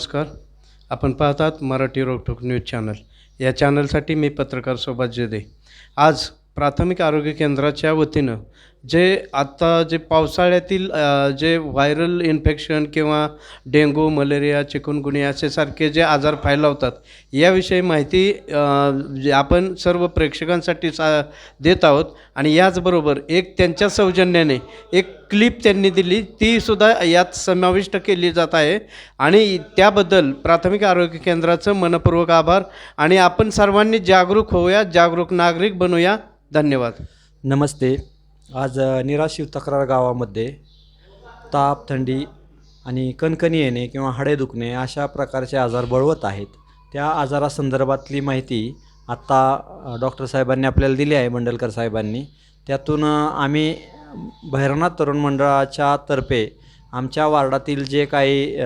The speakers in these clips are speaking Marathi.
नमस्कार. आपण पाहतात मराठी रोकठोक न्यूज चॅनल. या चॅनलसाठी मी पत्रकार सोबत जेदे आज प्राथमिक आरोग्य केंद्राच्या वतीनं जे आत्ता जे पावसाळ्यातील जे व्हायरल इन्फेक्शन किंवा डेंगू मलेरिया चिकनगुनिया असे सारखे जे आजार फैलावतात याविषयी माहिती जे आपण सर्व प्रेक्षकांसाठी सा देत आहोत. आणि याचबरोबर एक त्यांच्या सौजन्याने एक क्लिप त्यांनी दिली तीसुद्धा यात समाविष्ट केली जात आहे. आणि त्याबद्दल प्राथमिक आरोग्य केंद्राचं मनपूर्वक आभार. आणि आपण सर्वांनी जागरूक होऊया जागरूक नागरिक बनूया. धन्यवाद. नमस्ते. आज अ, निराशिव तक्रार गावामध्ये ताप थंडी आणि कणकणी येणे किंवा हाडे दुखणे अशा प्रकारचे आजार बळवत आहेत. त्या आजारासंदर्भातली माहिती आत्ता डॉक्टर साहेबांनी आपल्याला दिली आहे मंडलकर साहेबांनी. त्यातून आम्ही भैरवनाथ तरुण मंडळाच्या तर्फे आमच्या वार्डातील जे काही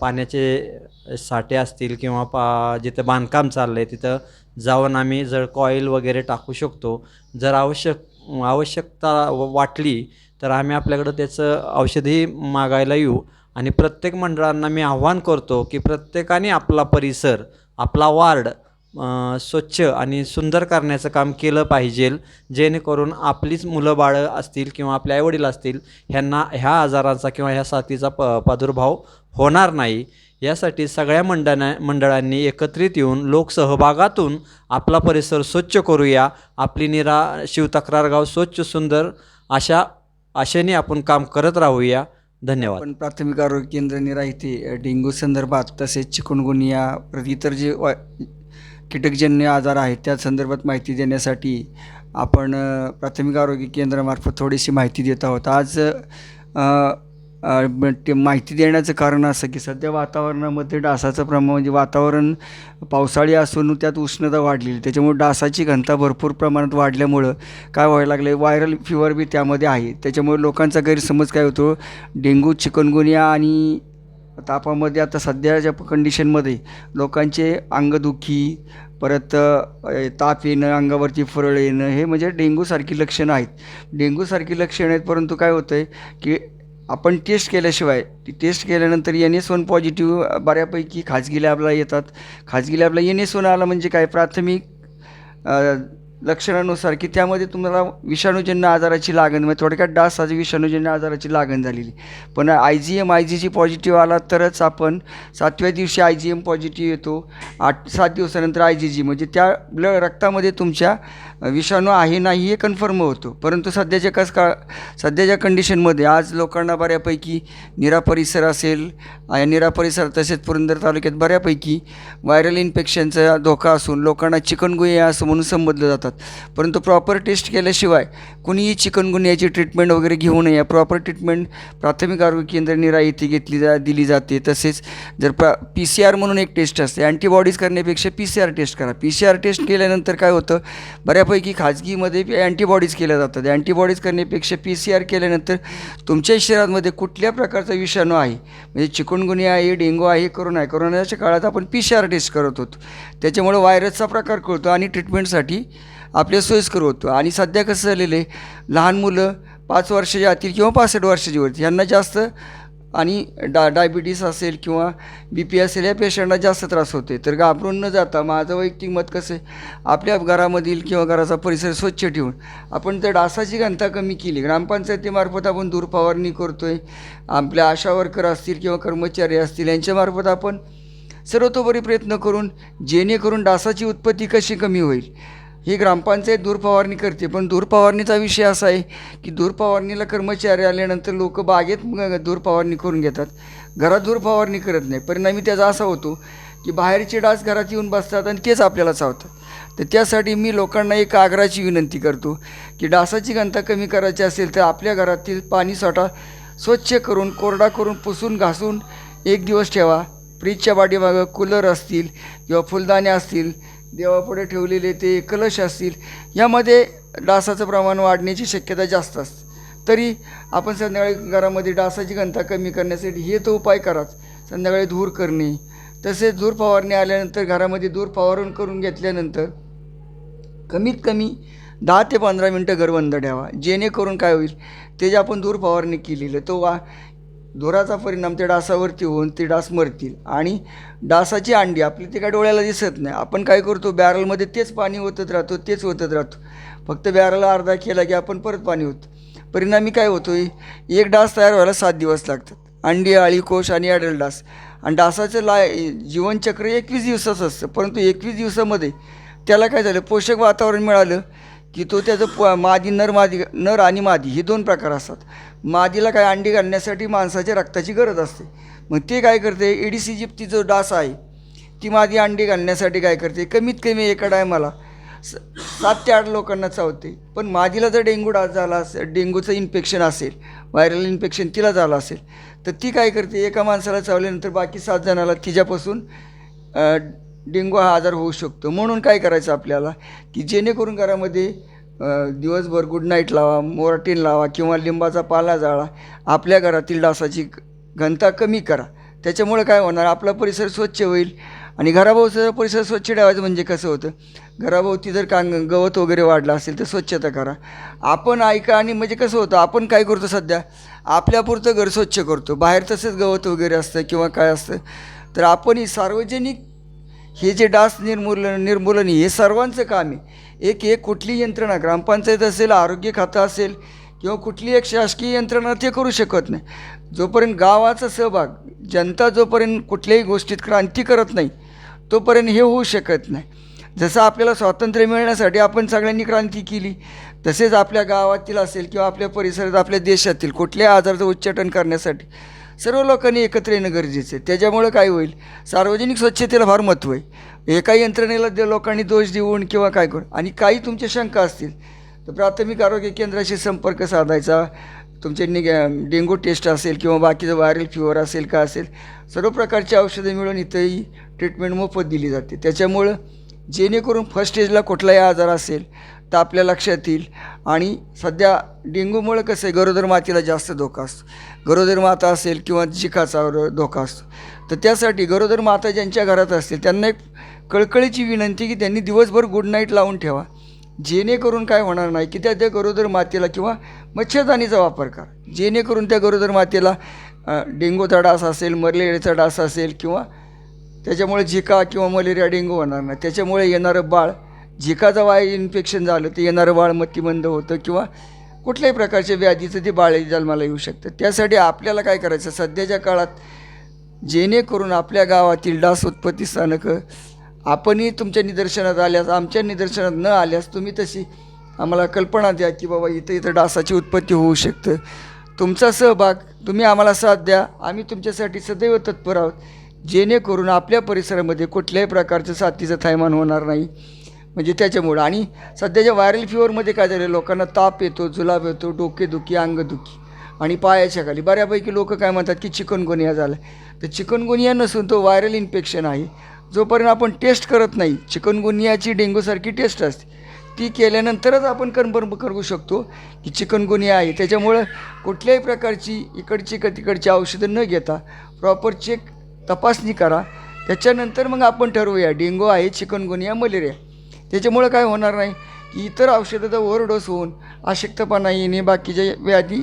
पाण्याचे साठे असतील किंवा पा जिथं बांधकाम चाललं आहे तिथं जाऊन आम्ही जर कॉईल वगैरे टाकू शकतो. जर आवश्यक आवश्यकता वाटली तर आम्ही आपल्याकडं त्याचं औषधही मागायला येऊ. आणि प्रत्येक मंडळांना मी आव्हान करतो की प्रत्येकाने आपला परिसर आपला वार्ड स्वच्छ आणि सुंदर करण्याचं काम केलं पाहिजे जेणेकरून आपलीच मुलं बाळं असतील किंवा आपले आईवडील असतील ह्यांना ह्या आजारांचा किंवा ह्या साथीचा प प्रादुर्भाव होणार नाही. यासाठी सगळ्या मंडळा मंडळांनी एकत्रित येऊन लोकसहभागातून आपला परिसर स्वच्छ करूया. आपली निरा शिवतक्रार गाव स्वच्छ सुंदर अशा आशेने आपण काम करत राहूया. धन्यवाद. आपण प्राथमिक आरोग्य केंद्र निरा इथे डेंग्यू संदर्भात तसेच चिकुनगुनिया इतर जे वा कीटकजन्य आजार आहेत त्या संदर्भात माहिती देण्यासाठी आपण प्राथमिक आरोग्य केंद्रामार्फत थोडीशी माहिती देत आहोत. आज ते माहिती देण्याचं कारण असं की सध्या वातावरणामध्ये डासाचं प्रमाण म्हणजे वातावरण पावसाळी असून त्यात उष्णता वाढलेली. त्याच्यामुळे डासाची घनता भरपूर प्रमाणात वाढल्यामुळं काय व्हायला लागलं आहे व्हायरल फिवर बी त्यामध्ये आहे. त्याच्यामुळे लोकांचा गैरसमज काय होतो? डेंग्यू चिकनगुनिया आणि तापामध्ये आता सध्याच्या कंडिशनमध्ये लोकांचे अंगदुखी परत ताप येणं अंगावरती फरळ येणं हे म्हणजे डेंग्यूसारखी लक्षणं आहेत. डेंग्यूसारखी लक्षणं आहेत परंतु काय होतं आहे की आपण टेस्ट केल्याशिवाय ती टेस्ट केल्यानंतर एन एस वन पॉझिटिव्ह बऱ्यापैकी खाजगी लॅबला येतात. खाजगी लॅबला एन एस वन आला म्हणजे काय? प्राथमिक लक्षणानुसार की त्यामध्ये तुम्हाला विषाणूजन्य आजाराची लागण म्हणजे थोडक्यात डास आज विषाणूजन्य आजाराची लागण झालेली. पण I G M I G G positive आला तरच आपण सातव्या दिवशी आय जी एम पॉझिटिव्ह येतो. आठ सात दिवसानंतर आय जी जी म्हणजे त्या ब्लड रक्तामध्ये तुमच्या विषाणू आहे नाही हे कन्फर्म होतो. परंतु सध्याच्या कस का सध्याच्या कंडिशनमध्ये आज लोकांना बऱ्यापैकी निरा परिसर असेल निरा परिसर तसेच पुरंदर तालुक्यात बऱ्यापैकी व्हायरल इन्फेक्शनचा धोका असून लोकांना चिकनगुया असं म्हणून संबोधलं जातात. परंतु प्रॉपर टेस्ट केल्याशिवाय कुणीही चिकनगुनियाची ट्रीटमेंट वगैरे घेऊ नये. प्रॉपर ट्रीटमेंट प्राथमिक आरोग्य केंद्र निरा येथे घेतली जा दिली जाते. तसेच जर प्रा पी सी आर म्हणून एक टेस्ट असते. अँटीबॉडीज करण्यापेक्षा पी सी आर टेस्ट करा. पी सी आर टेस्ट केल्यानंतर काय होतं? बऱ्यापैकी खाजगीमध्ये अँटीबॉडीज केल्या जातात. अँटीबॉडीज करण्यापेक्षा पी सी आर केल्यानंतर तुमच्या शरीरामध्ये कुठल्या प्रकारचा विषाणू आहे? म्हणजे चिकनगुनिया आहे डेंगू आहे करोना आहे. करोनाच्या काळात आपण पी सी आर टेस्ट करत होतो. त्याच्यामुळे व्हायरसचा प्रकार कळतो आणि ट्रीटमेंटसाठी आपल्या सोयीस्कर होतो. आणि सध्या कसं झालेलं आहे लहान मुलं पाच वर्षाच्या आतील किंवा पासष्ट वर्षाची वरती ह्यांना जास्त आणि डा डायबिटीस असेल किंवा बी पी असेल या पेशंटला जास्त त्रास होते तर घाबरून न जाता माझं वैयक्तिक मत कसं आहे आपल्या घरामधील किंवा घराचा परिसर स्वच्छ ठेवून आपण त्या डासाची घनता कमी केली. ग्रामपंचायतीमार्फत आपण दूर फवारणी करतो आहे आपल्या आशा वर्कर असतील किंवा कर्मचारी असतील यांच्यामार्फत आपण सर्वतोपरी प्रयत्न करून जेणेकरून डासाची उत्पत्ती कशी कमी होईल. ही ग्रामपंचायत दूरफवारणी करते. पण दूरफवारणीचा विषय असा आहे की दूरफवारणीला कर्मचारी आल्यानंतर लोक बागेत दूरफवारणी करून घेतात. घरात दूरफवारणी करत नाही. परिणामी त्याचा असा होतो की बाहेरचे डास घरात येऊन बसतात आणि तेच आपल्याला चावतात. तर त्यासाठी मी लोकांना एक आग्रहाची विनंती करतो की डासाची घनता कमी करायची असेल तर आपल्या घरातील पाणीसाठा स्वच्छ करून कोरडा करून पुसून घासून एक दिवस ठेवा. फ्रीजच्या पाठीमागं कूलर असतील किंवा फुलदाणे असतील देवापुढे ठेवलेले ते कलश असतील यामध्ये डासाचं प्रमाण वाढण्याची शक्यता जास्त असते. तरी आपण संध्याकाळी घरामध्ये डासाची घनता कमी करण्यासाठी हे तो उपाय कराच. संध्याकाळी धूर करणे. तसेच धूर फवारणी आल्यानंतर घरामध्ये धूर फवारून करून घेतल्यानंतर कमीत कमी दहा ते पंधरा मिनटं घर बंद ठेवा. जेणेकरून काय होईल ते जे आपण धूर फवारणी केलेलं तो वा धुराचा परिणाम त्या डासावरती होऊन ते डास मरतील. आणि डासाची अंडी आपली ते काय डोळ्याला दिसत नाही. आपण काय करतो? बॅरलमध्ये तेच पाणी ओतत राहतो तेच ओतत राहतो. फक्त बॅरल अर्धा केला की आपण परत पाणी होतं परिणामी काय होतो एक डास तयार व्हायला सात दिवस लागतात. अंडी आळी कोश आणि ॲडल डास. आणि डासाचं ला जीवनचक्र एकवीस दिवसाचं असतं. परंतु एकवीस दिवसामध्ये त्याला काय झालं? पोषक वातावरण मिळालं. की तो त्याचं प मादी नर मादी नर आणि मादी हे दोन प्रकार असतात. मादीला काय अंडी घालण्यासाठी माणसाच्या रक्ताची गरज असते. मग ते काय करते? एडीसी जिप्ती जो डास आहे ती मादी अंडी घालण्यासाठी काय करते? कमीत कमी एका टायमाला स सात ते आठ लोकांना चावते. पण मादीला जर डेंग्यू डास झाला असेल डेंग्यूचं इन्फेक्शन असेल व्हायरल इन्फेक्शन तिला झालं असेल तर ती काय करते? एका माणसाला चावल्यानंतर बाकी सात जणाला तिच्यापासून डेंगू हा आजार होऊ शकतो. म्हणून काय करायचं आपल्याला? की जेणेकरून घरामध्ये दिवसभर गुड नाईट लावा मोराटीन लावा किंवा लिंबाचा पाला जाळा आपल्या घरातील डासाची घनता कमी करा. त्याच्यामुळे काय होणार? आपला परिसर स्वच्छ होईल. आणि घराभोवतीचा परिसर स्वच्छ ठेवायचं म्हणजे कसं होतं? घराभोवती जर कांग गवत वगैरे वाढलं असेल तर स्वच्छता करा. आपण ऐका आणि म्हणजे कसं होतं? आपण काय करतो सध्या? आपल्यापुरतं घर स्वच्छ करतो. बाहेर तसंच गवत वगैरे असतं किंवा काय असतं. तर आपण ही सार्वजनिक हे जे डास निर्मूलन निर्मूलन हे सर्वांचं काम आहे. एक एक कुठली यंत्रणा ग्रामपंचायत असेल आरोग्य खातं असेल किंवा कुठली एक शासकीय यंत्रणा ते करू शकत नाही. जोपर्यंत गावाचा सहभाग जनता जोपर्यंत कुठल्याही गोष्टीत क्रांती करत नाही तोपर्यंत हे होऊ शकत नाही. जसं आपल्याला स्वातंत्र्य मिळण्यासाठी आपण सगळ्यांनी क्रांती केली तसेच आपल्या गावातील असेल किंवा आपल्या परिसरात आपल्या देशातील कुठल्याही आजाराचं उच्चाटन करण्यासाठी सर्व लोकांनी एकत्र येणं गरजेचं आहे. त्याच्यामुळं काय होईल? सार्वजनिक स्वच्छतेला फार महत्त्व आहे. एका यंत्रणेला दे लोकांनी दोष देऊन किंवा काय करून आणि काही तुमच्या शंका असतील तर प्राथमिक आरोग्य केंद्राशी संपर्क साधायचा. तुमचे निग डेंग्यू टेस्ट असेल किंवा बाकीचं व्हायरल फिवर असेल का असेल सर्व प्रकारची औषधं मिळून इथंही ट्रीटमेंट मोफत दिली जाते. त्याच्यामुळं जेणेकरून फर्स्ट स्टेजला कुठलाही आजार असेल तर आपल्या लक्षात येईल. आणि सध्या डेंग्यूमुळं कसं आहे गरोदर मातेला जास्त धोका असतो. गरोदर माता असेल किंवा जिकाचा रो- धोका असतो. तर त्यासाठी गरोदर माता ज्यांच्या घरात असतील त्यांना एक कळकळीची विनंती की त्यांनी दिवसभर गुड नाईट लावून ठेवा. जेणेकरून काय होणार नाही की त्या त्या गरोदर मातेला किंवा मच्छरदाणीचा वापर करा. जेणेकरून त्या गरोदर मातेला डेंगूचा डास असेल मलेरियाचा डास असेल किंवा त्याच्यामुळे झिका किंवा मलेरिया डेंगू होणार नाही. त्याच्यामुळे येणारं बाळ झिकाचं वाय इन्फेक्शन झालं तर येणारं बाळ मतिमंद होतं किंवा कुठल्याही प्रकारच्या व्याधीचं ते बाळ जन्माला येऊ शकतं. त्यासाठी आपल्याला काय करायचं? सध्याच्या काळात जेणेकरून आपल्या गावातील डास उत्पत्ती स्थानकं आपणही तुमच्या निदर्शनात आल्यास आमच्या निदर्शनात न आल्यास तुम्ही तशी आम्हाला कल्पना द्या की बाबा इथं इथं डासाची उत्पत्ती होऊ शकतं. तुमचा सहभाग तुम्ही आम्हाला साथ द्या. आम्ही तुमच्यासाठी सदैव तत्पर आहोत. जेणेकरून आपल्या परिसरामध्ये कुठल्याही प्रकारचं साथीचं थैमान होणार नाही. म्हणजे त्याच्यामुळं. आणि सध्याच्या व्हायरल फिवरमध्ये काय झालं लोकांना ताप येतो जुलाब येतो डोकेदुखी अंगदुखी आणि पायाच्या खाली बऱ्यापैकी लोक काय म्हणतात की चिकनगुनिया झालं तर चिकनगुनिया नसून तो व्हायरल इन्फेक्शन आहे. जोपर्यंत आपण टेस्ट करत नाही चिकनगुनियाची डेंग्यूसारखी टेस्ट असते ती केल्यानंतरच आपण कन्फर्म करू शकतो की चिकनगुनिया आहे. त्याच्यामुळं कुठल्याही प्रकारची इकडची का तिकडची औषधं न घेता प्रॉपर चेक तपासणी करा. त्याच्यानंतर मग आपण ठरवूया. डेंगू आहे चिकनगुनिया मलेरिया. त्याच्यामुळं काय होणार नाही? की इतर औषधाचा ओव्हरडोस होऊन अशक्तपणा येणे बाकीच्या व्याधी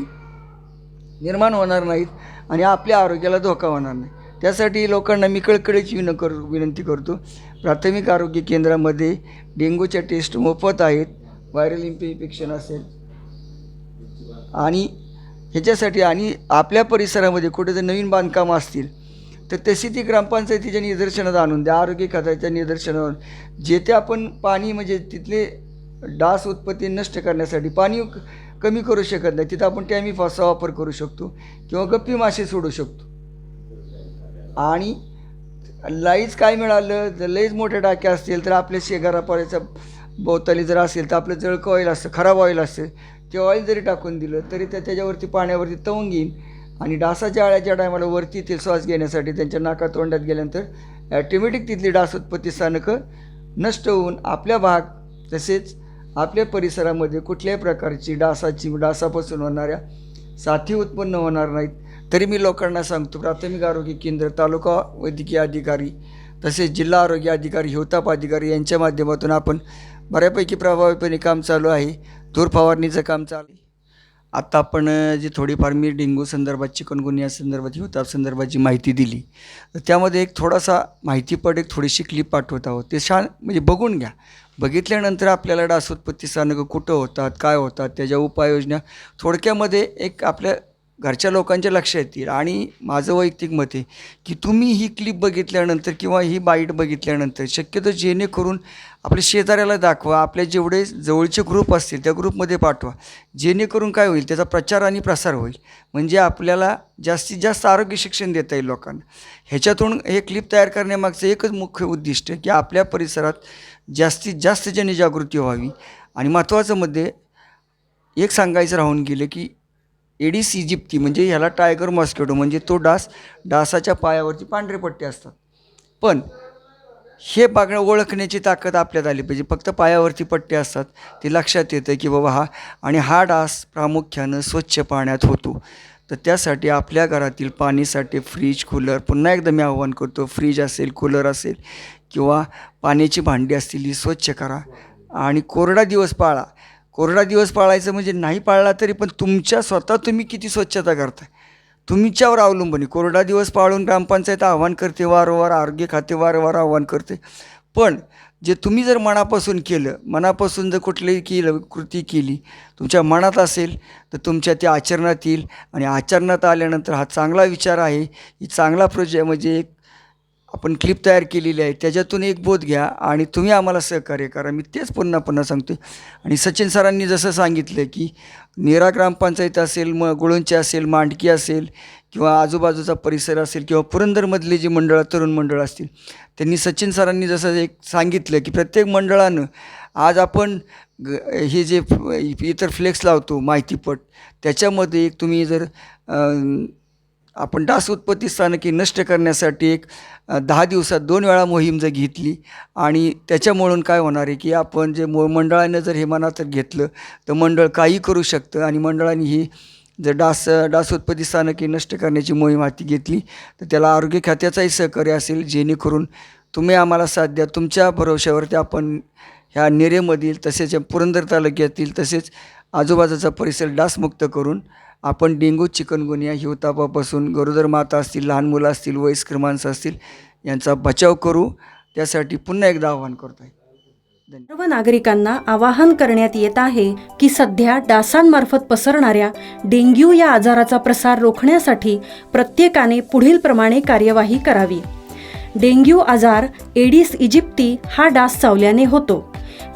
निर्माण होणार नाहीत आणि आपल्या आरोग्याला धोका होणार नाही. त्यासाठी लोकांना मी कळकळीची विन कर विनंती करतो. प्राथमिक आरोग्य केंद्रामध्ये डेंगूच्या टेस्ट मोफत आहेत. व्हायरल इन्फेक्शन असेल. आणि ह्याच्यासाठी आणि आपल्या परिसरामध्ये कुठे जर नवीन बांधकाम असतील. तर तशी ती ग्रामपंचायतीच्या निदर्शनात आणून द्या आरोग्य खात्याच्या निदर्शनात आणून जे ते आपण पाणी म्हणजे तिथले डास उत्पत्ती नष्ट करण्यासाठी पाणी क- कमी करू शकत नाही तिथं आपण टॅमी फॉसचा वापर करू शकतो किंवा गप्पी मासे सोडू शकतो. आणि लाईच काय मिळालं जर लईच मोठ्या टाक्या असतील तर आपल्या शेजारापर्यंतच्या भोवताली जर असेल तर आपलं जळकं ऑइल असतं खराब ऑइल असतं ते ऑइल जरी टाकून दिलं तरी त्या त्याच्यावरती पाण्यावरती तवंग येईल आणि डासाच्या आळ्याच्या टायमाला वरती ते श्वास घेण्यासाठी त्यांच्या नाका तोंडात गेल्यानंतर ॲटोमॅटिक तिथली डास उत्पत्ती स्थानकं नष्ट होऊन आपल्या भाग तसेच आपल्या परिसरामध्ये कुठल्याही प्रकारची डासाची डासापासून होणाऱ्या साथी उत्पन्न होणार नाहीत. तरी मी लोकांना सांगतो प्राथमिक आरोग्य केंद्र तालुका वैद्यकीय अधिकारी तसेच जिल्हा आरोग्य अधिकारी हिवताप अधिकारी यांच्या माध्यमातून आपण बऱ्यापैकी प्रभावीपणे काम चालू आहे. धूर फवारणीचं काम चालू आहे. आत्ता आपण जी थोडीफार मी डेंग्यू संदर्भात चिकनगुनिया संदर्भात हिवताप संदर्भात जी माहिती दिली. तर त्यामध्ये एक थोडासा माहितीपट एक थोडीशी क्लिप पाठवत आहोत. ते छान म्हणजे बघून घ्या. बघितल्यानंतर आपल्याला डास उत्पत्ती स्थानकं कुठं होतात काय होतात त्याच्या उपाययोजना थोडक्यामध्ये एक आपल्या घरच्या लोकांच्या लक्षात येतील. आणि माझं वैयक्तिक मत आहे की तुम्ही ही क्लिप बघितल्यानंतर किंवा ही बाईट बघितल्यानंतर शक्यतो जेणेकरून आपल्या शेजाऱ्याला दाखवा आपल्या जेवढे जवळचे ग्रुप असतील त्या ग्रुपमध्ये पाठवा. जेणेकरून काय होईल त्याचा प्रचार आणि प्रसार होईल. म्हणजे आपल्याला जास्तीत जास्त आरोग्य शिक्षण देता येईल लोकांना. ह्याच्यातून हे क्लिप तयार करण्यामागचं एकच मुख्य उद्दिष्ट की आपल्या परिसरात जास्तीत जास्त जनजागृती व्हावी. आणि महत्त्वाचं मध्ये एक सांगायचं राहून गेलं की एडिस इजिप्ती म्हणजे ह्याला टायगर मॉस्किटो म्हणजे तो डास डासाच्या पायावरती पांढरे पट्टे असतात. पण हे बघणं ओळखण्याची ताकद आपल्यात आली पाहिजे. फक्त पायावरती पट्टे असतात ते लक्षात येतं की बाबा हा आणि हा डास प्रामुख्यानं स्वच्छ पाण्यात होतो. तर त्यासाठी आपल्या घरातील पाणीसाठी फ्रीज कूलर पुन्हा एकदा मी आव्हान करतो फ्रीज असेल कूलर असेल किंवा पाण्याची भांडी असतील ही स्वच्छ करा. आणि कोरडा दिवस पाळा. कोरडा दिवस पाळायचं म्हणजे नाही पाळला तरी पण तुमच्या स्वतः तुम्ही किती स्वच्छता करताय? तुमच्यावर अवलंबून आहे. कोरडा दिवस पाळून ग्रामपंचायत आव्हान करते वारंवार आरोग्य खाते वारंवार आव्हान करते. पण जे तुम्ही जर मनापासून केलं मनापासून जर कुठलीही केलं कृती केली तुमच्या मनात असेल तर तुमच्या ते आचरणात येईल. आणि आचरणात आल्यानंतर हा चांगला विचार आहे. ही चांगला प्रोजे म्हणजे एक आपण क्लिप तयार केलेली आहे. त्याच्यातून एक बोध घ्या आणि तुम्ही आम्हाला सहकार्य करा. मी तेच पुन्हा पुन्हा सांगतो आणि सचिन सरांनी जसं सांगितलं की नेरा ग्रामपंचायत असेल मग गुळूंची असेल मांडकी असेल किंवा आजूबाजूचा परिसर असेल किंवा पुरंदरमधली जी मंडळं तरुण मंडळ असतील त्यांनी सचिन सरांनी जसं एक सांगितलं की प्रत्येक मंडळानं आज आपण ग हे जे इतर फ्लेक्स लावतो माहितीपट त्याच्यामध्ये एक तुम्ही जर आपण डास उत्पत्ती स्थानके नष्ट करण्यासाठी एक दहा दिवसात दोन वेळा मोहीम जर घेतली आणि त्याच्यामुळून काय होणार आहे की आपण जे मो मंडळानं जर हे मनात घेतलं तर मंडळ काही करू शकतं आणि मंडळाने ही जर डास डास उत्पत्ती स्थानके नष्ट करण्याची मोहीम हाती घेतली तर त्याला आरोग्य खात्याचाही सहकार्य असेल जेणेकरून तुम्ही आम्हाला साथ द्या. तुमच्या भरोश्यावरती आपण ह्या नेरेमधील तसेच पुरंदर तालुक्यातील तसेच आजूबाजूचा परिसर डासमुक्त करून आपण डेंगू चिकनगुनिया हिवतापापासून गरोदर माता असतील लहान मुलं असतील वयस्कर माणसं असतील यांचा बचाव करू. त्यासाठी पुन्हा एकदा आवाहन करतो आहे सर्व नागरिकांना आवाहन करण्यात येत आहे की सध्या डासांमार्फत पसरणाऱ्या डेंग्यू या आजाराचा प्रसार रोखण्यासाठी प्रत्येकाने पुढीलप्रमाणे कार्यवाही करावी. डेंग्यू आजार एडिस इजिप्ती हा डास चावल्याने होतो.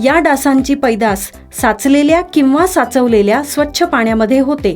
या डासांची पैदास साचलेल्या किंवा साचवलेल्या स्वच्छ पाण्यामध्ये होते.